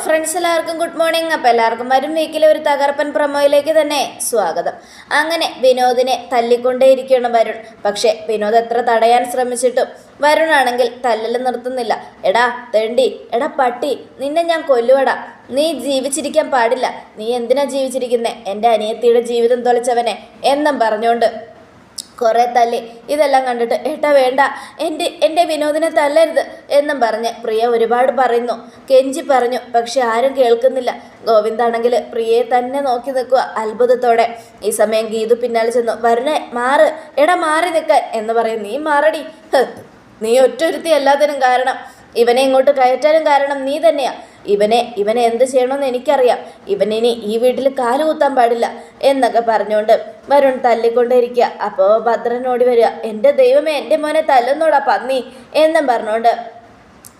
Friends എല്ലാവർക്കും good morning അപ്പം എല്ലാവർക്കും വരും വീക്കിലെ ഒരു തകർപ്പൻ പ്രൊമോയിലേക്ക് തന്നെ സ്വാഗതം. അങ്ങനെ വിനോദിനെ തല്ലിക്കൊണ്ടേയിരിക്കുകയാണ് വരുൺ. പക്ഷേ വിനോദ് എത്ര തടയാൻ ശ്രമിച്ചിട്ടും വരുണാണെങ്കിൽ തല്ലൽ നിർത്തുന്നില്ല. എടാ തെണ്ടി എടാ പട്ടി നിന്നെ ഞാൻ കൊല്ലുവടാ. നീ ജീവിച്ചിരിക്കാൻ പാടില്ല. നീ എന്തിനാ ജീവിച്ചിരിക്കുന്നേ? എന്റെ അനിയത്തിയുടെ ജീവിതം തൊലച്ചവനെ എന്നും പറഞ്ഞുകൊണ്ട് കുറേ തല്ലി ഇതെല്ലാം കണ്ടിട്ട് ഏട്ടാ വേണ്ട എന്റെ എന്റെ വിനോദിനെ തല്ലരുത് എന്നും പറഞ്ഞ് പ്രിയ ഒരുപാട് പറയുന്നു. കെഞ്ചി പറഞ്ഞു പക്ഷെ ആരും കേൾക്കുന്നില്ല. ഗോവിന്ദാണെങ്കിൽ പ്രിയയെ തന്നെ നോക്കി നിൽക്കുക അത്ഭുതത്തോടെ. ഈ സമയം ഗീതു പിന്നാലെ ചെന്നു വരുണേ മാറ്. എടാ മാറി നിൽക്കാൻ. എന്ന് പറയും നീ മാറടി. നീ ഒറ്റൊരുത്തി എല്ലാത്തിനും കാരണം. ഇവനെ ഇങ്ങോട്ട് കയറ്റാനും കാരണം നീ തന്നെയാ. ഇവനെ ഇവനെ എന്ത് ചെയ്യണമെന്ന് എനിക്കറിയാം. ഇവനിനി ഈ വീട്ടിൽ കാൽ കുത്താൻ പാടില്ല എന്നൊക്കെ പറഞ്ഞുകൊണ്ട് വരുൺ തല്ലിക്കൊണ്ടേയിരിക്കുക. അപ്പോൾ ഭദ്രനോടി വരിക. എന്റെ ദൈവമേ എന്റെ മോനെ തല്ലുന്നോടാ പന്നി എന്നും പറഞ്ഞുകൊണ്ട്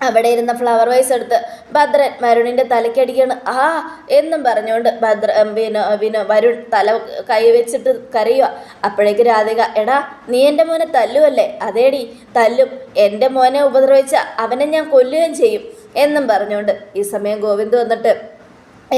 അവിടെ ഇരുന്ന ഫ്ലവർ വൈസ് എടുത്ത് ഭദ്രൻ വരുണിന്റെ തലയ്ക്കടിക്കാണ് ആ എന്നും പറഞ്ഞുകൊണ്ട് ഭദ്ര പിന്നെ വിനോ വരുൺ തല കൈ വെച്ചിട്ട് കരയുക അപ്പോഴേക്ക് രാധിക എടാ നീ എന്റെ മോനെ തല്ലുമല്ലേ അതേടി തല്ലും. എന്റെ മോനെ ഉപദ്രവിച്ച അവനെ ഞാൻ കൊല്ലുകയും ചെയ്യും എന്നും പറഞ്ഞുകൊണ്ട് ഈ സമയം ഗോവിന്ദ് വന്നിട്ട്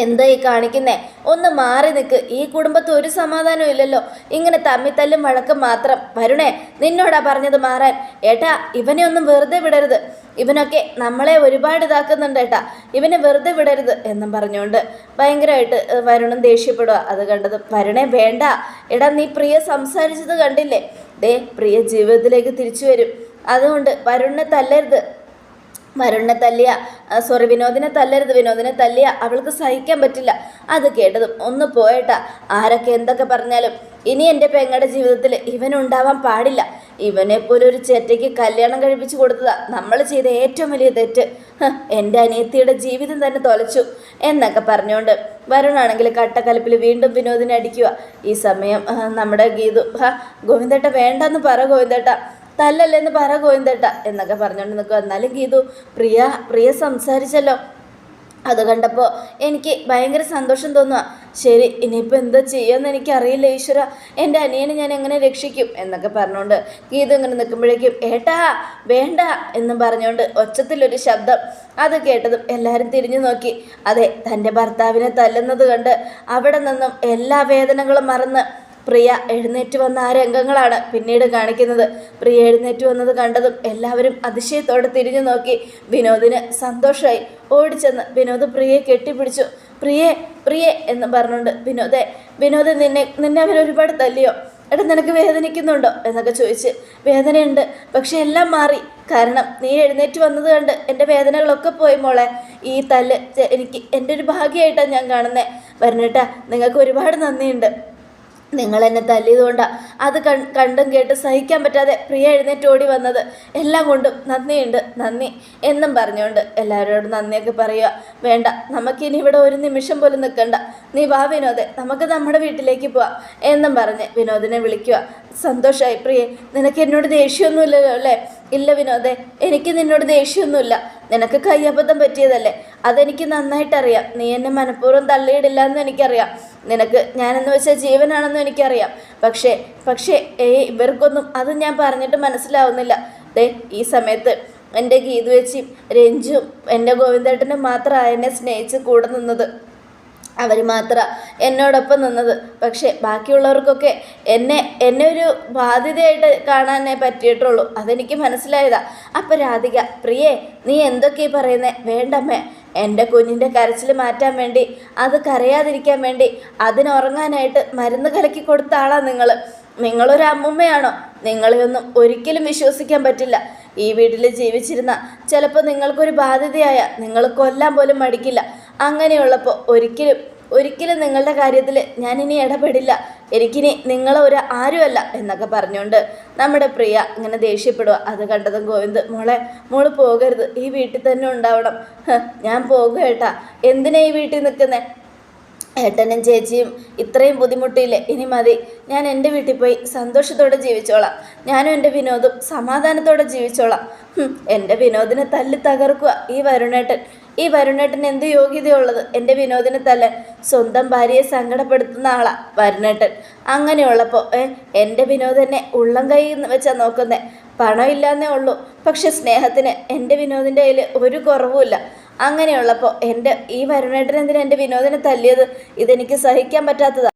എന്താ ഈ കാണിക്കുന്നേ? ഒന്ന് മാറി നിൽക്ക് ഈ കുടുംബത്ത് ഒരു സമാധാനവും ഇല്ലല്ലോ. ഇങ്ങനെ തമ്മിത്തല്ലും വഴക്കും മാത്രം. വരുണേ നിന്നോടാ പറഞ്ഞത് മാറാൻ. ഏട്ടാ ഇവനെ ഒന്നും വെറുതെ വിടരുത്. ഇവനൊക്കെ നമ്മളെ ഒരുപാട് ഇതാക്കുന്നുണ്ട് ഏട്ടാ. ഇവനെ വെറുതെ വിടരുത് എന്നും പറഞ്ഞുകൊണ്ട് ഭയങ്കരമായിട്ട് ഏഹ്, വരുണും ദേഷ്യപ്പെടുക അത് കണ്ടത് വരുണേ വേണ്ട. എടാ നീ പ്രിയ സംസാരിച്ചത് കണ്ടില്ലേ? ദേ പ്രിയ ജീവിതത്തിലേക്ക് തിരിച്ചു വരും. അതുകൊണ്ട് വരുണിനെ തല്ലരുത്. വരുണിനെ തല്ലിയ സോറി വിനോദിനെ തല്ലരുത് വിനോദിനെ തല്ലിയ അവൾക്ക് സഹിക്കാൻ പറ്റില്ല. അത് കേട്ടതും ഒന്ന് പോയേട്ടാ ആരൊക്കെ എന്തൊക്കെ പറഞ്ഞാലും ഇനി എന്റെ പെങ്ങളുടെ ജീവിതത്തിൽ ഇവനുണ്ടാവാൻ പാടില്ല. ഇവനെ പോലെ ഒരു ചേറ്റയ്ക്ക് കല്യാണം കഴിപ്പിച്ചു കൊടുത്തതാ നമ്മൾ ചെയ്ത ഏറ്റവും വലിയ തെറ്റ്. എന്റെ അനിയത്തിയുടെ ജീവിതം തന്നെ തൊലച്ചു എന്നൊക്കെ പറഞ്ഞുകൊണ്ട് വരുണാണെങ്കിൽ കട്ടക്കലപ്പിൽ വീണ്ടും വിനോദിനെ അടിക്കുക. ഈ സമയം നമ്മുടെ ഗീതു ഗോവിന്ദേട്ട വേണ്ടെന്ന് പറ ഗോവിന്ദേട്ട. തല്ലല്ലെന്ന് പറ ഗോവിന്ദേട്ട എന്നൊക്കെ പറഞ്ഞുകൊണ്ട് നിൽക്കുക എന്നാലും ഗീതു പ്രിയ പ്രിയ സംസാരിച്ചല്ലോ. അത് കണ്ടപ്പോൾ എനിക്ക് ഭയങ്കര സന്തോഷം തോന്നുക ശരി ഇനിയിപ്പോൾ എന്താ ചെയ്യുമെന്ന് എനിക്കറിയില്ല ഈശ്വര. എന്റെ അനിയനെ ഞാൻ എങ്ങനെ രക്ഷിക്കും എന്നൊക്കെ പറഞ്ഞുകൊണ്ട് ഗീതു ഇങ്ങനെ നിൽക്കുമ്പോഴേക്കും ഏട്ടാ വേണ്ട എന്നും പറഞ്ഞുകൊണ്ട് ഒച്ചത്തിലൊരു ശബ്ദം അത് കേട്ടതും എല്ലാവരും തിരിഞ്ഞു നോക്കി. അതെ തന്റെ ഭർത്താവിനെ തല്ലുന്നത് കണ്ട് അവിടെ നിന്നും എല്ലാ വേദനകളും മറന്ന് പ്രിയ എഴുന്നേറ്റ് വന്ന ആ രംഗങ്ങളാണ് പിന്നീട് കാണിക്കുന്നത്. പ്രിയ എഴുന്നേറ്റ് വന്നത് കണ്ടതും എല്ലാവരും അതിശയത്തോടെ തിരിഞ്ഞു നോക്കി. വിനോദിന് സന്തോഷമായി ഓടിച്ചെന്ന് വിനോദ് പ്രിയയെ കെട്ടിപ്പിടിച്ചു. പ്രിയേ പ്രിയേ എന്ന് പറഞ്ഞുകൊണ്ട് വിനോദെ വിനോദ് നിന്നെ നിന്നെ അവർ ഒരുപാട് തല്ലിയോ? എടാ നിനക്ക് വേദനിക്കുന്നുണ്ടോ? എന്നൊക്കെ ചോദിച്ച്. വേദനയുണ്ട് പക്ഷെ എല്ലാം മാറി. കാരണം നീ എഴുന്നേറ്റ് വന്നത് കണ്ട് എന്റെ വേദനകളൊക്കെ പോയി മോളെ. ഈ തല്ല് എനിക്ക് എന്റെ ഒരു ഭാഗ്യമായിട്ടാണ് ഞാൻ കാണുന്നത് വരണേട്ടാ നിങ്ങൾക്ക് ഒരുപാട് നന്ദിയുണ്ട്. നിങ്ങൾ എന്നെ തല്ലിയതുകൊണ്ടാണ് അത് കണ്ടും കേട്ട് സഹിക്കാൻ പറ്റാതെ പ്രിയ എഴുന്നേറ്റ് ഓടി വന്നത്. എല്ലാം കൊണ്ടും നന്ദിയുണ്ട് നന്ദി എന്നും പറഞ്ഞുകൊണ്ട് എല്ലാവരോടും നന്ദിയൊക്കെ പറയുക. വേണ്ട നമുക്കിനി ഇവിടെ ഒരു നിമിഷം പോലും നിൽക്കണ്ട. നീ വാ വിനോദെ നമുക്ക് നമ്മുടെ വീട്ടിലേക്ക് പോവാം എന്നും പറഞ്ഞ് വിനോദിനെ വിളിക്കുക. സന്തോഷമായി പ്രിയെ നിനക്ക് എന്നോട് ദേഷ്യമൊന്നുമില്ലല്ലോ അല്ലേ? ഇല്ല വിനോദേ എനിക്ക് നിന്നോട് ദേഷ്യമൊന്നുമില്ല. നിനക്ക് കയ്യബദ്ധം പറ്റിയതല്ലേ? അതെനിക്ക് നന്നായിട്ടറിയാം. നീ എന്നെ മനഃപൂർവം തള്ളിയിടില്ല എന്ന് എനിക്കറിയാം. നിനക്ക് ഞാനെന്ന് വെച്ചാൽ ജീവനാണെന്നും എനിക്കറിയാം. പക്ഷേ പക്ഷേ ഏയ് ഇവർക്കൊന്നും അത് ഞാൻ പറഞ്ഞിട്ട് മനസ്സിലാവുന്നില്ല. ദേ ഈ സമയത്ത് എന്റെ ഗീതു വെച്ചി രഞ്ജുവും എന്റെ ഗോവിന്ദേട്ടനും മാത്രമാണ് എന്നെ സ്നേഹിച്ച് കൂടെ നിന്നത്. അവർ മാത്രം എന്നോടൊപ്പം നിന്നത്. പക്ഷേ ബാക്കിയുള്ളവർക്കൊക്കെ എന്നെ എന്നെ ഒരു ബാധ്യതയായിട്ട് കാണാനേ പറ്റിയിട്ടുള്ളൂ. അതെനിക്ക് മനസ്സിലായതാ. അപ്പം രാധിക പ്രിയേ നീ എന്തൊക്കെയാ പറയുന്നേ? വേണ്ടമ്മേ. എന്റെ കുഞ്ഞിന്റെ കരച്ചിൽ മാറ്റാൻ വേണ്ടി അത് കരയാതിരിക്കാൻ വേണ്ടി അതിനുറങ്ങാനായിട്ട് മരുന്ന് കലക്കി കൊടുത്ത ആളാ നിങ്ങൾ നിങ്ങളൊരു അമ്മുമ്മയാണോ? നിങ്ങളെയൊന്നും ഒരിക്കലും വിശ്വസിക്കാൻ പറ്റില്ല. ഈ വീട്ടിൽ ജീവിച്ചിരുന്ന ചിലപ്പോൾ നിങ്ങൾക്കൊരു ബാധ്യതയായ നിങ്ങൾ കൊല്ലാൻ പോലും മടിക്കില്ല. അങ്ങനെയുള്ളപ്പോൾ ഒരിക്കലും ഒരിക്കലും നിങ്ങളുടെ കാര്യത്തിൽ ഞാനിനി ഇടപെടില്ല. എനിക്കിനി നിങ്ങളെ ഒരു ആരുമല്ല എന്നൊക്കെ പറഞ്ഞുകൊണ്ട് നമ്മുടെ പ്രിയ ഇങ്ങനെ ദേഷ്യപ്പെടുക അത് കണ്ടതും ഗോവിന്ദ് മോളെ മോൾ പോകരുത്. ഈ വീട്ടിൽ തന്നെ ഉണ്ടാവണം. ഞാൻ പോകുക ഏട്ടാ. എന്തിനാ ഈ വീട്ടിൽ നിൽക്കുന്നേ? ഏട്ടനും ചേച്ചിയും ഇത്രയും ബുദ്ധിമുട്ടിയില്ലേ ഇനി മതി. ഞാൻ എന്റെ വീട്ടിൽ പോയി സന്തോഷത്തോടെ ജീവിച്ചോളാം. ഞാനും എന്റെ വിനോദും സമാധാനത്തോടെ ജീവിച്ചോളാം. എന്റെ വിനോദിനെ തല്ലി തകർക്കുക ഈ വരുണേട്ടൻ. ഈ വരുണേട്ടൻ എന്ത് യോഗ്യതയുള്ളത്? എന്റെ വിനോദിനെ തല്ലാൻ സ്വന്തം ഭാര്യയെ സങ്കടപ്പെടുത്തുന്ന ആളാ വരുണേട്ടൻ. അങ്ങനെയുള്ളപ്പോൾ എന്റെ വിനോദനെ ഉള്ളം കൈ വെച്ചാൽ നോക്കുന്നേ. പണമില്ലാന്നേ ഉള്ളൂ. പക്ഷെ സ്നേഹത്തിന് എന്റെ വിനോദിന്റെ കയ്യിൽ ഒരു കുറവുമില്ല. അങ്ങനെയുള്ളപ്പോൾ എന്റെ ഈ വരുണേട്ടൻ എന്തിനാ എന്റെ വിനോദിനെ തല്ലിയത്? ഇതെനിക്ക് സഹിക്കാൻ പറ്റാത്തതാണ്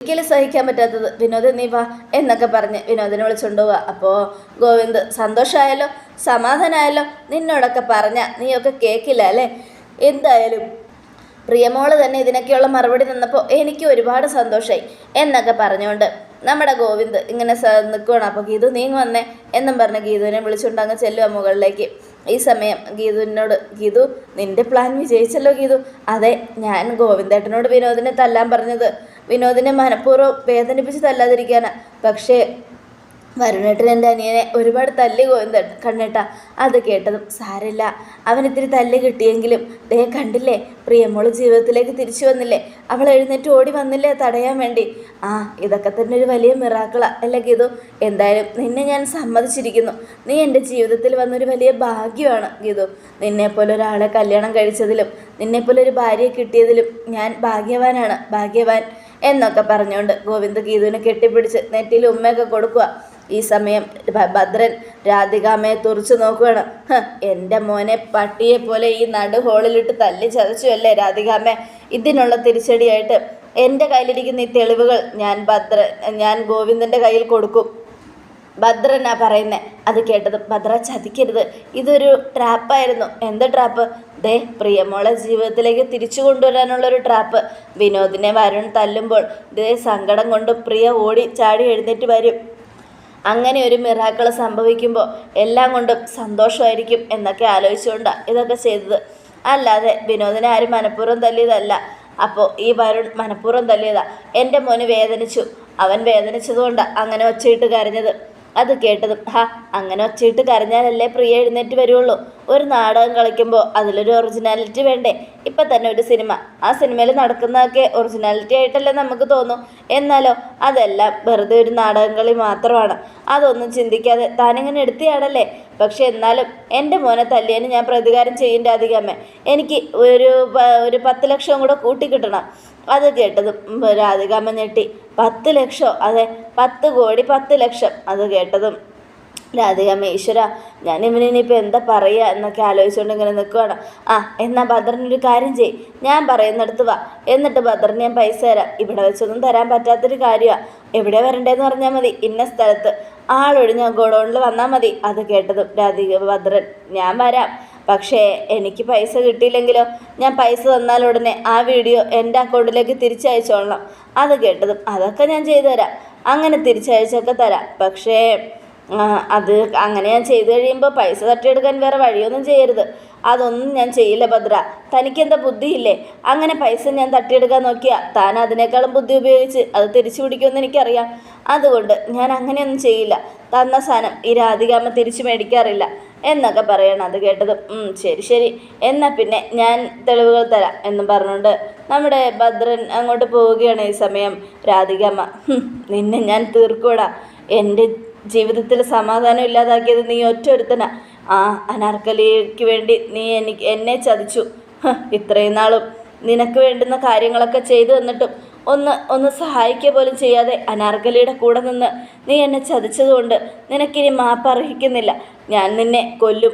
ഒരിക്കലും സഹിക്കാൻ പറ്റാത്തത് വിനോദ് നീ വാ എന്നൊക്കെ പറഞ്ഞ് വിനോദിനെ വിളിച്ചുകൊണ്ട് പോവാ അപ്പോൾ ഗോവിന്ദ് സന്തോഷമായാലോ സമാധാനമായാലോ നിന്നോടൊക്കെ പറഞ്ഞ നീയൊക്കെ കേൾക്കില്ല അല്ലേ? എന്തായാലും പ്രിയമോൾ തന്നെ ഇതിനൊക്കെയുള്ള മറുപടി തന്നപ്പോൾ എനിക്ക് ഒരുപാട് സന്തോഷമായി എന്നൊക്കെ പറഞ്ഞുകൊണ്ട് നമ്മുടെ ഗോവിന്ദ് ഇങ്ങനെ നിൽക്കുകയാണ് അപ്പോൾ ഗീതു നീങ്ങ് വന്നേ എന്നും പറഞ്ഞ് ഗീതുവിനെ വിളിച്ചുകൊണ്ട് അങ്ങ് ചെല്ലുക മുകളിലേക്ക്. ഈ സമയം ഗീതുവിനോട് ഗീതു നിന്റെ പ്ലാൻ വിജയിച്ചല്ലോ ഗീതു. അതെ ഞാൻ ഗോവിന്ദേട്ടനോട് വിനോദിനെ തല്ലാൻ പറഞ്ഞത്. വിനോദിനെ മനഃപൂർവം വേദനിപ്പിച്ച് തല്ലാതിരിക്കാന. പക്ഷേ വരുണേട്ടൻ എന്റെ അനിയനെ ഒരുപാട് തല്ലി ഗോവിന്ദ കണ്ണേട്ട. അത് കേട്ടതും സാരില്ല അവൻ ഇത്തിരി തല്ല് കിട്ടിയെങ്കിലും ദേ കണ്ടില്ലേ പ്രിയമോൾ ജീവിതത്തിലേക്ക് തിരിച്ചു വന്നില്ലേ. അവൾ എഴുന്നേറ്റ് ഓടി വന്നില്ലേ തടയാൻ വേണ്ടി. ആ ഇതൊക്കെ തന്നെ ഒരു വലിയ മിറാക്കിളാ. അല്ലേ ഗീതു എന്തായാലും നിന്നെ ഞാൻ സമ്മതിച്ചിരിക്കുന്നു. നീ എന്റെ ജീവിതത്തിൽ വന്നൊരു വലിയ ഭാഗ്യമാണ് ഗീതു. നിന്നെപ്പോലെ ഒരാളെ കല്യാണം കഴിച്ചതിലും നിന്നെപ്പോലെ ഒരു ഭാര്യയെ കിട്ടിയതിലും ഞാൻ ഭാഗ്യവാനാണ്. ഭാഗ്യവാൻ എന്നൊക്കെ പറഞ്ഞുകൊണ്ട് ഗോവിന്ദ് ഗീതുവിനെ കെട്ടിപ്പിടിച്ച് നെറ്റിയിൽ ഉമ്മയൊക്കെ കൊടുക്കുക ഈ സമയം ഭദ്രൻ രാധികാമ്മയെ തുറച്ചു നോക്കുകയാണ് എന്റെ മോനെ പട്ടിയെ പോലെ ഈ നടു ഹോളിലിട്ട് തല്ലി ചതച്ചു അല്ലേ രാധികാമ്മ? ഇതിനുള്ള തിരിച്ചടിയായിട്ട് എന്റെ കയ്യിലിരിക്കുന്ന ഈ തെളിവുകൾ ഞാൻ ഭദ്ര ഞാൻ ഗോവിന്ദന്റെ കയ്യിൽ കൊടുക്കും. ഭദ്രനാ പറയുന്നത് അത് കേട്ടത് ഭദ്ര ചതിക്കരുത്. ഇതൊരു ട്രാപ്പായിരുന്നു. എന്ത് ട്രാപ്പ്? ദേ പ്രിയമോളെ ജീവിതത്തിലേക്ക് തിരിച്ചു കൊണ്ടുവരാനുള്ളൊരു ട്രാപ്പ്. വിനോദിനെ വരുൺ തല്ലുമ്പോൾ ദേ സങ്കടം കൊണ്ട് പ്രിയ ഓടി ചാടി എഴുന്നേറ്റ് വരും. അങ്ങനെ ഒരു മിറാക്കൾ സംഭവിക്കുമ്പോൾ എല്ലാം കൊണ്ടും സന്തോഷമായിരിക്കും എന്നൊക്കെ ആലോചിച്ചുകൊണ്ടാണ് ഇതൊക്കെ ചെയ്തത്. അല്ലാതെ വിനോദിനെ ആരും മനഃപൂർവം തല്ലിയതല്ല. അപ്പോൾ ഈ വരുൺ മനഃപൂർവം തല്ലിയതാ. എന്റെ മോന് വേദനിച്ചു. അവൻ വേദനിച്ചതുകൊണ്ട് അങ്ങനെ ഒച്ചയിട്ട് കരഞ്ഞത്. അത് കേട്ടതും ഹാ അങ്ങനെ ഒച്ചയിട്ട് കരഞ്ഞാലല്ലേ പ്രിയ എഴുന്നേറ്റ് വരുള്ളൂ. ഒരു നാടകം കളിക്കുമ്പോൾ അതിലൊരു ഒറിജിനാലിറ്റി വേണ്ടേ? ഇപ്പം തന്നെ ഒരു സിനിമ. ആ സിനിമയിൽ നടക്കുന്നതൊക്കെ ഒറിജിനാലിറ്റി ആയിട്ടല്ലേ നമുക്ക് തോന്നും. എന്നാലോ അതെല്ലാം വെറുതെ ഒരു നാടകം കളി മാത്രമാണ്. അതൊന്നും ചിന്തിക്കാതെ താനിങ്ങനെ എടുത്തിയാടല്ലേ പക്ഷെ എന്നാലും എന്റെ മോനെ തല്ലിയതിന് ഞാൻ പ്രതികാരം ചെയ്യേണ്ട അധികമേ എനിക്ക് ഒരു ഒരു പത്ത് ലക്ഷം കൂടെ കൂട്ടിക്കിട്ടണം. അത് കേട്ടതും രാധികാമ്മ ഞെട്ടി. പത്ത് ലക്ഷം അതെ പത്ത് കോടി പത്ത് ലക്ഷം. അത് കേട്ടതും രാധികമ്മ ഈശ്വര ഞാൻ ഇവന് ഇനിയിപ്പോൾ എന്താ പറയുക എന്നൊക്കെ ആലോചിച്ചുകൊണ്ട് ഇങ്ങനെ നിൽക്കുകയാണ് ആ എന്നാൽ ഭദ്രനൊരു കാര്യം ചെയ് ഞാൻ പറയുന്നിടത്ത് വാ. എന്നിട്ട് ഭദ്രന് ഞാൻ പൈസ തരാം. ഇവിടെ വെച്ചൊന്നും തരാൻ പറ്റാത്തൊരു കാര്യമാണ് എവിടെ വരണ്ടേന്ന് പറഞ്ഞാൽ മതി. ഇന്ന സ്ഥലത്ത്. ആളൊഴിഞ്ഞ ഗോഡൗണിൽ വന്നാൽ മതി. അത് കേട്ടതും രാധിക ഭദ്രൻ ഞാൻ വരാം. പക്ഷേ എനിക്ക് പൈസ കിട്ടിയില്ലെങ്കിലോ? ഞാൻ പൈസ തന്നാൽ ഉടനെ ആ വീഡിയോ എന്റെ അക്കൗണ്ടിലേക്ക് തിരിച്ചയച്ചോളണം അത് കേട്ടതും അതൊക്കെ ഞാൻ ചെയ്തു തരാം അങ്ങനെ തിരിച്ചയച്ചൊക്കെ തരാം. പക്ഷേ അത് അങ്ങനെ ഞാൻ ചെയ്ത് കഴിയുമ്പോൾ പൈസ തട്ടിയെടുക്കാൻ വേറെ വഴിയൊന്നും ചെയ്യരുത്. അതൊന്നും ഞാൻ ചെയ്യില്ല ഭദ്ര. തനിക്കെന്താ ബുദ്ധിയില്ലേ? അങ്ങനെ പൈസ ഞാൻ തട്ടിയെടുക്കാൻ നോക്കിയാൽ താൻ അതിനേക്കാളും ബുദ്ധി ഉപയോഗിച്ച് അത് തിരിച്ചു പിടിക്കുമെന്ന് എനിക്കറിയാം. അതുകൊണ്ട് ഞാൻ അങ്ങനെയൊന്നും ചെയ്യില്ല. തന്ന സാധനം ഈ രാധികാമ്മ തിരിച്ചു മേടിക്കാറില്ല എന്നൊക്കെ പറയണം അത് കേട്ടത്. "ഉം, ശരി ശരി. എന്നാൽ പിന്നെ ഞാൻ തെളിവുകൾ തരാം എന്നും പറഞ്ഞുകൊണ്ട് നമ്മുടെ ഭദ്രൻ അങ്ങോട്ട് പോവുകയാണ് ഈ സമയം രാധികാമ്മ നിന്നെ ഞാൻ തീർക്കൂടാ. എന്റെ ജീവിതത്തിൽ സമാധാനം ഇല്ലാതാക്കിയത് നീ ഒറ്റ ഒരുത്തനാ ആ അനാർക്കലിക്ക് വേണ്ടി നീ എനിക്ക് എന്നെ ചതിച്ചു. ഇത്രയും നാളും നിനക്ക് വേണ്ടുന്ന കാര്യങ്ങളൊക്കെ ചെയ്തു തന്നിട്ടും ഒന്ന് ഒന്ന് സഹായിക്കുക പോലും ചെയ്യാതെ അനാർക്കലിയുടെ കൂടെ നിന്ന് നീ എന്നെ ചതിച്ചതുകൊണ്ട് നിനക്കിനി മാപ്പ് അർഹിക്കുന്നില്ല. ഞാൻ നിന്നെ കൊല്ലും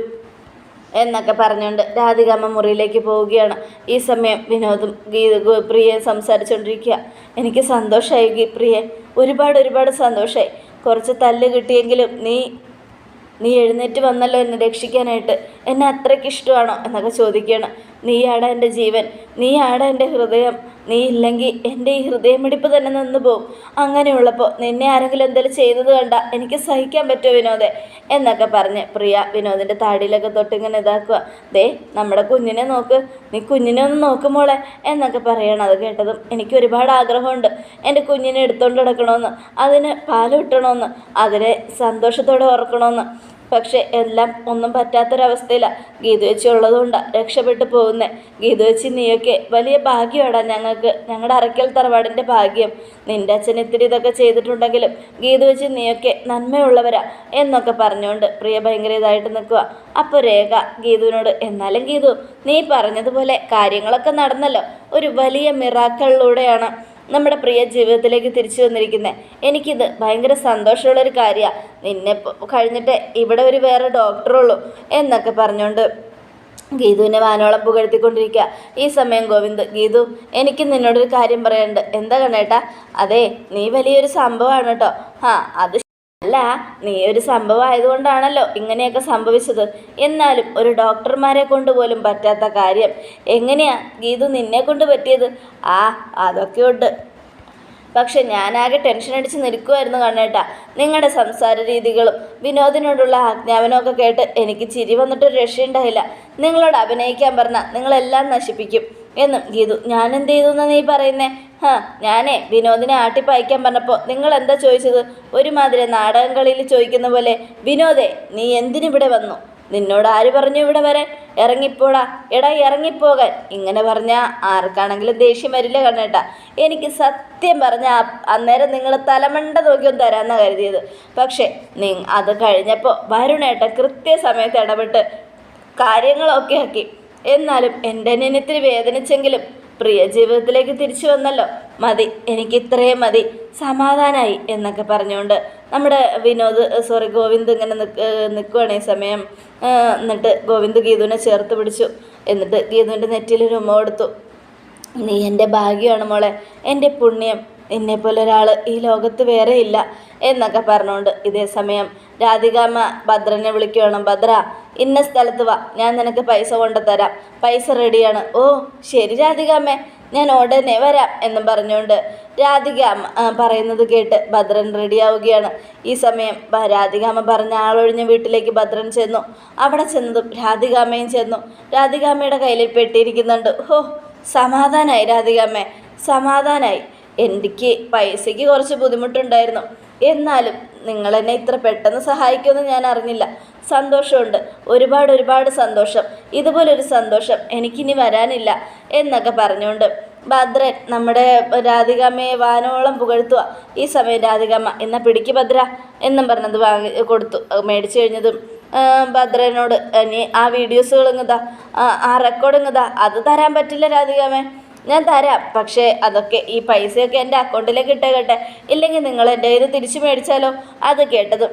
എന്നൊക്കെ പറഞ്ഞുകൊണ്ട് രാധികാമ മുറിയിലേക്ക് പോവുകയാണ്. ഈ സമയം വിനോദും ഗീത പ്രിയെ സംസാരിച്ചുകൊണ്ടിരിക്കുക എനിക്ക് സന്തോഷമായി പ്രിയെ. ഒരുപാട് ഒരുപാട് സന്തോഷമായി കുറച്ച് തല്ല് കിട്ടിയെങ്കിലും നീ നീ എഴുന്നേറ്റ് വന്നല്ലോ എന്നെ രക്ഷിക്കാനായിട്ട്. എന്നെ അത്രയ്ക്ക് ഇഷ്ടമാണോ എന്നൊക്കെ ചോദിക്കുകയാണ്. നീയാടാ എന്റെ ജീവൻ. നീയാണ് എന്റെ ഹൃദയം. നീ ഇല്ലെങ്കിൽ എന്റെ ഈ ഹൃദയമിടിപ്പ് തന്നെ നിന്ന് പോവും. അങ്ങനെയുള്ളപ്പോൾ നിന്നെ ആരെങ്കിലും എന്തെങ്കിലും ചെയ്തത് കണ്ട എനിക്ക് സഹിക്കാൻ പറ്റുമോ വിനോദെ? എന്നൊക്കെ പറഞ്ഞ് പ്രിയ വിനോദിന്റെ താടിയിലൊക്കെ തൊട്ടിങ്ങനെ ഇതാക്കുക. ദേ നമ്മുടെ കുഞ്ഞിനെ നോക്ക്. നീ കുഞ്ഞിനെ ഒന്ന് നോക്കുമോളെ എന്നൊക്കെ പറയണം. അത് കേട്ടതും എനിക്ക് ഒരുപാട് ആഗ്രഹമുണ്ട്. എന്റെ കുഞ്ഞിനെ എടുത്തുകൊണ്ട് നടക്കണമെന്ന് അതിന് പാൽ കിട്ടണമെന്ന് അതിനെ സന്തോഷത്തോടെ ഓർക്കണമെന്ന്. പക്ഷെ എല്ലാം ഒന്നും പറ്റാത്തൊരവസ്ഥയിലാണ് ഗീതുവച്ചി ഉള്ളതുകൊണ്ടാണ് രക്ഷപ്പെട്ടു പോകുന്നത് ഗീതുവച്ചി നീയൊക്കെ വലിയ ഭാഗ്യമാടാ ഞങ്ങൾക്ക്. ഞങ്ങളുടെ അറയ്ക്കൽ തറവാടിന്റെ ഭാഗ്യം. നിന്റെ അച്ഛൻ ഇത്തിരി ഇതൊക്കെ ചെയ്തിട്ടുണ്ടെങ്കിലും ഗീതുവച്ചി നീയൊക്കെ നന്മയുള്ളവരാ എന്നൊക്കെ പറഞ്ഞുകൊണ്ട് പ്രിയ ഭയങ്കര ഇതായിട്ട് നിൽക്കുക അപ്പോൾ രേഖ ഗീതുവിനോട് എന്നാലും ഗീതു നീ പറഞ്ഞതുപോലെ കാര്യങ്ങളൊക്കെ നടന്നല്ലോ. ഒരു വലിയ മിറാക്കളിലൂടെയാണ് നമ്മുടെ പ്രിയ ജീവിതത്തിലേക്ക് തിരിച്ചു വന്നിരിക്കുന്നത് എനിക്കിത് ഭയങ്കര സന്തോഷമുള്ളൊരു കാര്യമാണ് നിന്നെ കഴിഞ്ഞിട്ട് ഇവിടെ ഒരു വേറെ ഡോക്ടറുള്ളൂ എന്നൊക്കെ പറഞ്ഞുകൊണ്ട് ഗീതുവിനെ വാനോളം പുകഴ്ത്തിക്കൊണ്ടിരിക്കുക ഈ സമയം ഗോവിന്ദ് ഗീതു എനിക്ക് നിന്നോടൊരു കാര്യം പറയാനുണ്ട്. എന്താ കണ്ണേട്ടാ? അതെ നീ വലിയൊരു സംഭവമാണ് കേട്ടോ. ആ അത് അല്ല നീ ഒരു സംഭവം ആയതുകൊണ്ടാണല്ലോ ഇങ്ങനെയൊക്കെ സംഭവിച്ചത്. എന്നാലും ഒരു ഡോക്ടർമാരെ കൊണ്ട് പോലും പറ്റാത്ത കാര്യം. എങ്ങനെയാ ഗീതു നിന്നെ കൊണ്ട് പറ്റിയത്? ആ അതൊക്കെ ഉണ്ട് പക്ഷെ ഞാനാകെ ടെൻഷൻ അടിച്ച് നിൽക്കുമായിരുന്നു കണ്ണേട്ടാ. നിങ്ങളുടെ സംസാര രീതികളും വിനോദിനോടുള്ള ആജ്ഞാപനമൊക്കെ കേട്ട് എനിക്ക് ചിരി വന്നിട്ടൊരു രക്ഷയുണ്ടായില്ല. നിങ്ങളോട് അഭിനയിക്കാൻ പറഞ്ഞാൽ നിങ്ങളെല്ലാം നശിപ്പിക്കും. എന്നും ഗീതു ഞാൻ എന്ത് ചെയ്തു എന്നാ നീ പറയുന്നേ? ഹാ ഞാനേ വിനോദിനെ ആട്ടിപ്പായിക്കാൻ പറഞ്ഞപ്പോൾ നിങ്ങൾ എന്താ ചോദിച്ചത്? ഒരുമാതിരി നാടകം കളിയിൽ ചോദിക്കുന്ന പോലെ വിനോദേ നീ എന്തിനിവിടെ വന്നു? നിന്നോട് ആര് പറഞ്ഞു ഇവിടെ വരാൻ? ഇറങ്ങിപ്പോടാ എടാ ഇറങ്ങിപ്പോകാൻ. ഇങ്ങനെ പറഞ്ഞാൽ ആർക്കാണെങ്കിലും ദേഷ്യം വരില്ല കണ്ണേട്ടാ. എനിക്ക് സത്യം പറഞ്ഞാൽ അന്നേരം നിങ്ങൾ തലമണ്ട നോക്കിയൊന്നും തരാമെന്നാണ് കരുതിയത്. പക്ഷേ നി അത് കഴിഞ്ഞപ്പോൾ വരുണേട്ട കൃത്യസമയത്ത് ഇടപെട്ട് കാര്യങ്ങളൊക്കെ ആക്കി. എന്നാലും എന്റെ അനിയനത്തിന് വേദനിച്ചെങ്കിലും പ്രിയ ജീവിതത്തിലേക്ക് തിരിച്ചു വന്നല്ലോ. മതി എനിക്ക് ഇത്രയും മതി. സമാധാനമായി എന്നൊക്കെ പറഞ്ഞുകൊണ്ട് നമ്മുടെ വിനോദ് സോറി ഗോവിന്ദ് ഇങ്ങനെ നിൽക്ക് നിൽക്കുവാണ് ഈ സമയം. എന്നിട്ട് ഗോവിന്ദ് ഗീതുവിനെ ചേർത്ത് പിടിച്ചു. എന്നിട്ട് ഗീതുവിന്റെ നെറ്റിയിൽ ഉമ്മ കൊടുത്തു. നീ എന്റെ ഭാഗ്യമാണ് മോളെ. എന്റെ പുണ്യം. നിന്നെപ്പോലെ ഒരാൾ ഈ ലോകത്ത് വേറെ ഇല്ല എന്നൊക്കെ പറഞ്ഞുകൊണ്ട് ഇതേ സമയം രാധികാമ്മ ഭദ്രനെ വിളിക്കുകയാണ് ഭദ്ര ഇന്ന സ്ഥലത്ത് വാ ഞാൻ നിനക്ക് പൈസ കൊണ്ടുതരാം പൈസ റെഡിയാണ്. ഓ ശരി രാധികാമ്മേ ഞാൻ ഉടനെ വരാം എന്ന് പറഞ്ഞുകൊണ്ട് രാധികാമ്മ പറയുന്നത് കേട്ട് ഭദ്രൻ റെഡിയാവുകയാണ്. ഈ സമയം രാധികാമ്മ പറഞ്ഞ ആളൊഴിഞ്ഞ വീട്ടിലേക്ക് ഭദ്രൻ ചെന്നു. അവിടെ ചെന്നതും രാധികാമ്മയും ചെന്നു. രാധികാമ്മയുടെ കയ്യിൽ പെട്ടിയിരിക്കുന്നുണ്ട് ഹോ സമാധാനായി രാധികാമ്മേ സമാധാനായി. എനിക്ക് പൈസയ്ക്ക് കുറച്ച് ബുദ്ധിമുട്ടുണ്ടായിരുന്നു. എന്നാലും നിങ്ങൾ എന്നെ ഇത്ര പെട്ടെന്ന് സഹായിക്കുമെന്ന് ഞാൻ അറിഞ്ഞില്ല. സന്തോഷമുണ്ട്. ഒരുപാട് ഒരുപാട് സന്തോഷം. ഇതുപോലൊരു സന്തോഷം എനിക്കിനി വരാനില്ല എന്നൊക്കെ പറഞ്ഞുകൊണ്ട് ഭദ്രൻ നമ്മുടെ രാധികാമ്മയെ വാനോളം പുകഴ്ത്തുക ഈ സമയം രാധികാമ്മ എന്നാൽ പിടിക്ക് ഭദ്ര എന്നും പറഞ്ഞത് വാങ്ങി കൊടുത്തു. മേടിച്ചു കഴിഞ്ഞതും ഭദ്രനോട് ഇനി ആ വീഡിയോസുകൾ ഇങ്ങതാ ആ റെക്കോർഡ് ഇങ്ങതാ അത് തരാൻ പറ്റില്ല രാധികാമ്മേ. ഞാൻ തരാം. പക്ഷേ അതൊക്കെ ഈ പൈസയൊക്കെ എന്റെ അക്കൗണ്ടിലേക്ക് ഇട്ടേക്കട്ടെ ഇല്ലെങ്കിൽ നിങ്ങൾ എന്റെ കയ്യിൽ തിരിച്ചു മേടിച്ചാലോ? അത് കേട്ടത്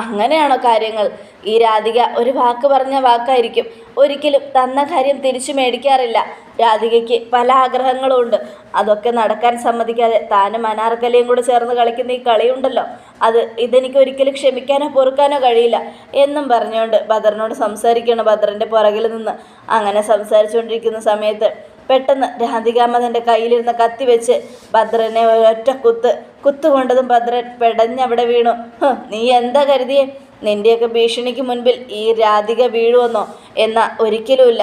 അങ്ങനെയാണോ കാര്യങ്ങൾ? ഈ രാധിക ഒരു വാക്ക് പറഞ്ഞ വാക്കായിരിക്കും. ഒരിക്കലും തന്ന കാര്യം തിരിച്ചു മേടിക്കാറില്ല. രാധികയ്ക്ക് പല ആഗ്രഹങ്ങളും ഉണ്ട് അതൊക്കെ നടക്കാൻ സമ്മതിക്കാതെ താനും അനാർക്കലയും കൂടെ ചേർന്ന് കളിക്കുന്ന ഈ കളിയുണ്ടല്ലോ. അത് ഇതെനിക്ക് ഒരിക്കലും ക്ഷമിക്കാനോ പൊറുക്കാനോ കഴിയില്ല എന്നും പറഞ്ഞുകൊണ്ട് ബദറിനോട് സംസാരിക്കുകയാണ് ബദറിന്റെ പുറകിൽ നിന്ന്. അങ്ങനെ സംസാരിച്ചുകൊണ്ടിരിക്കുന്ന സമയത്ത് പെട്ടെന്ന് രാധികാമ്മ തന്റെ കയ്യിലിരുന്ന കത്തി വെച്ച് ഭദ്രനെ ഒരൊറ്റ കുത്ത് കുത്തുകൊണ്ടതും ഭദ്രൻ പെടഞ്ഞവിടെ വീണു. നീ എന്താ കരുതിയേ? നിന്റെയൊക്കെ ഭീഷണിക്ക് മുൻപിൽ ഈ രാധിക വീഴുവെന്നോ? എന്നാ ഒരിക്കലുമില്ല.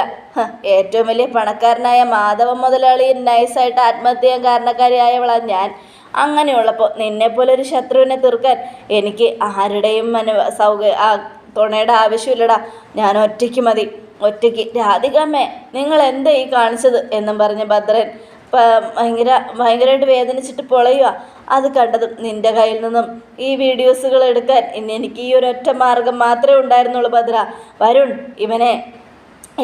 ഏറ്റവും വലിയ പണക്കാരനായ മാധവ മുതലാളി നൈസായിട്ട് ആത്മഹത്യ കാരണക്കാരിയായവളാണ് ഞാൻ. അങ്ങനെയുള്ളപ്പോൾ നിന്നെപ്പോലെ ഒരു ശത്രുവിനെ തീർക്കാൻ എനിക്ക് ആരുടെയും മനു ആ തുണയുടെ ആവശ്യമില്ലടാ. ഞാൻ ഒറ്റയ്ക്ക് മതി. ഒറ്റയ്ക്ക്. രാധികമ്മേ നിങ്ങൾ എന്താ ഈ കാണിച്ചത്? എന്നും പറഞ്ഞ് ഭദ്രൻ ഭയങ്കര ഭയങ്കരമായിട്ട് വേദനിച്ചിട്ട് പൊളയുക അത് കണ്ടതും നിന്റെ കയ്യിൽ നിന്നും ഈ വീഡിയോസുകൾ എടുക്കാൻ ഇനി എനിക്ക് ഈ ഒരൊറ്റ മാർഗം മാത്രമേ ഉണ്ടായിരുന്നുള്ളൂ ഭദ്ര. വരുൺ ഇവനെ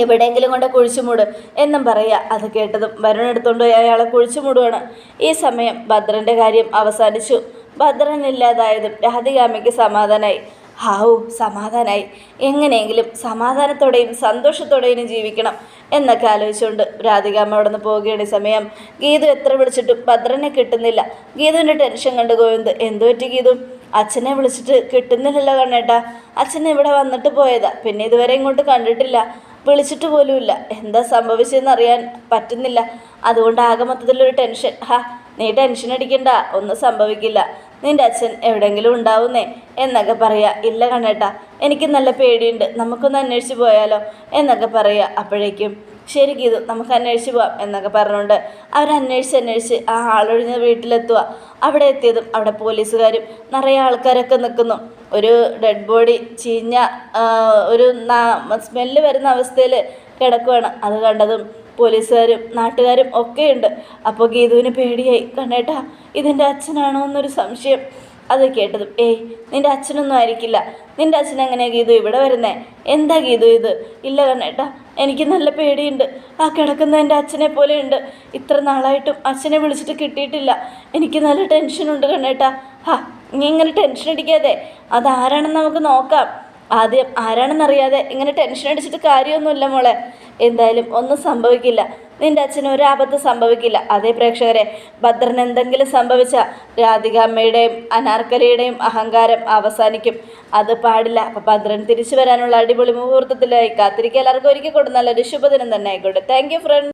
എവിടെയെങ്കിലും കൊണ്ട് കുഴിച്ചു മൂട് എന്നും പറയുക. അത് കേട്ടതും വരുൺ എടുത്തുകൊണ്ട് പോയി അയാളെ കുഴിച്ചു മൂടുകയാണ് ഈ സമയം ഭദ്രന്റെ കാര്യം അവസാനിച്ചു. ഭദ്രൻ ഇല്ലാതായതും രാധികാമയ്ക്ക് സമാധാനമായി ഹാവു സമാധാനായി. എങ്ങനെയെങ്കിലും സമാധാനത്തോടെയും സന്തോഷത്തോടെയും ജീവിക്കണം എന്നൊക്കെ ആലോചിച്ചുകൊണ്ട് രാധികാമ്മ അവിടെ നിന്ന് പോവുകയാണ് സമയം ഗീതു എത്ര വിളിച്ചിട്ടും ഭദ്രനെ കിട്ടുന്നില്ല. ഗീതുവിന്റെ ടെൻഷൻ കണ്ട് ഗോവിന്ദ് എന്തു പറ്റി ഗീതു? അച്ഛനെ വിളിച്ചിട്ട് കിട്ടുന്നില്ലല്ലോ കണ്ണേട്ടാ. അച്ഛൻ ഇവിടെ വന്നിട്ട് പോയതാ. പിന്നെ ഇതുവരെ ഇങ്ങോട്ട് കണ്ടിട്ടില്ല. വിളിച്ചിട്ട് പോലുമില്ല എന്താ സംഭവിച്ചതെന്ന് അറിയാൻ പറ്റുന്നില്ല. അതുകൊണ്ട് ആകെ മൊത്തത്തിലൊരു ടെൻഷൻ. ഹാ നീ ടെൻഷൻ അടിക്കണ്ട. ഒന്നും സംഭവിക്കില്ല. നിന്റെ അച്ഛൻ എവിടെയെങ്കിലും ഉണ്ടാവുന്നേ? എന്നൊക്കെ പറയാ ഇല്ല കണ്ണേട്ടാ എനിക്ക് നല്ല പേടിയുണ്ട് നമുക്കൊന്ന് അന്വേഷിച്ച് പോയാലോ? എന്നൊക്കെ പറയാ അപ്പോഴേക്കും. ശരി ഗീതു നമുക്ക് അന്വേഷിച്ച് പോവാം എന്നൊക്കെ പറഞ്ഞുകൊണ്ട് അവരന്വേഷിച്ച് അന്വേഷിച്ച് ആ ആളൊഴിഞ്ഞ വീട്ടിലെത്തുക. അവിടെ എത്തിയതും അവിടെ പോലീസുകാരും നിറയെ ആൾക്കാരൊക്കെ നിൽക്കുന്നു. ഒരു ഡെഡ് ബോഡി ചീഞ്ഞ ഒരു സ്മെല്ല് വരുന്ന അവസ്ഥയിൽ കിടക്കുവാണ്. അത് കണ്ടതും പോലീസുകാരും നാട്ടുകാരും ഒക്കെയുണ്ട്. അപ്പോൾ ഗീതുവിന് പേടിയായി. കണ്ണേട്ടാ ഇതിന്റെ അച്ഛനാണോ എന്നൊരു സംശയം. അത് കേട്ടതും ഏയ് നിന്റെ അച്ഛനൊന്നും ആയിരിക്കില്ല. നിന്റെ അച്ഛൻ എങ്ങനെയാണ് ഗീതു ഇവിടെ വരുന്നേ? എന്താ ഗീതു ഇത്? ഇല്ല കണ്ണേട്ടാ എനിക്ക് നല്ല പേടിയുണ്ട്. ആ കിടക്കുന്ന എന്റെ അച്ഛനെ പോലെ ഉണ്ട്. ഇത്ര നാളായിട്ടും അച്ഛനെ വിളിച്ചിട്ട് കിട്ടിയിട്ടില്ല. എനിക്ക് നല്ല ടെൻഷനുണ്ട് കണ്ണേട്ടാ. ഹാ നീ ഇങ്ങനെ ടെൻഷൻ അടിക്കാതെ. അതാരാണെന്ന് നമുക്ക് നോക്കാം. ആദ്യം ആരാണെന്നറിയാതെ ഇങ്ങനെ ടെൻഷൻ അടിച്ചിട്ട് കാര്യമൊന്നുമില്ല മോളെ. എന്തായാലും ഒന്നും സംഭവിക്കില്ല. നിന്റെ അച്ഛന് ഒരു ആപത്ത് സംഭവിക്കില്ല. അതേ പ്രേക്ഷകരെ ഭദ്രൻ എന്തെങ്കിലും സംഭവിച്ച രാധികാമ്മയുടെയും അനാർക്കലിയുടെയും അഹങ്കാരം അവസാനിക്കും. അത് പാടില്ല. അപ്പം ഭദ്രൻ തിരിച്ചു വരാനുള്ള അടിപൊളി മുഹൂർത്തത്തിലായി. കാത്തിരിക്കുക എല്ലാവർക്കും ഒരിക്കൽ കൊടുത്ത നല്ലൊരു ശുഭദിനം തന്നെ ആയിക്കോട്ടെ. Thank you front